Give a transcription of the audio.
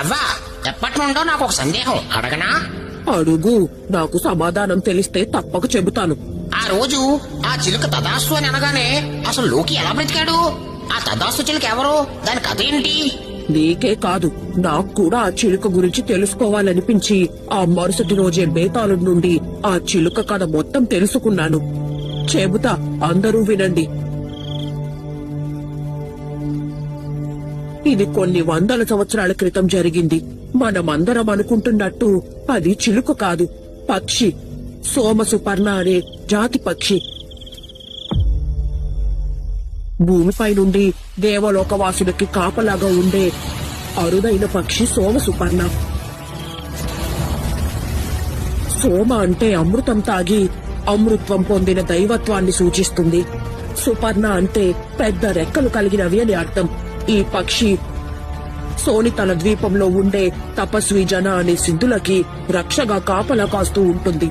అవ్వా ఎప్పటి నుండో నాకు ఒక సందేహం. అడగనా? అడుగు. నాకు సమాధానం తెలిస్తే తప్పక చెబుతాను. ఆ రోజు ఆ చిలుక తదాస్తు అని అనగానే అసలు లోకి ఎలా బ్రతికాడు? ఆ తదాస్తు చిలుక ఎవరు? దాని కథ ఏంటి? నీకే కాదు. నాకు కూడా ఆ చిలుక గురించి తెలుసుకోవాలనిపించి ఆ మరుసటి రోజే బేతాళుడి నుండి ఆ చిలుక కథ మొత్తం తెలుసుకున్నాను. చెబుతా అందరూ వినండి. ఇది కొన్ని వందల సంవత్సరాల క్రితం జరిగింది. మనమందరం అనుకుంటున్నట్టు అది చిలుక కాదు పక్షి. సోమసుపర్ణ అనే జాతి పక్షి. భూమిపై నుండి దేవలోకవాసులకి కాపలాగా ఉండే అరుదైన పక్షి సోమసుపర్ణ సోమ అంటే అమృతం తాగి అమృత్వం పొందిన దైవత్వాన్ని సూచిస్తుంది. సుపర్ణ అంటే పెద్ద రెక్కలు కలిగినవి అని అర్థం. ఈ పక్షి. సోనితల ద్వీపంలో ఉండే తపస్వి జన అనే సిద్ధులకి రక్షగా కాపలా కాస్తూ ఉంటుంది.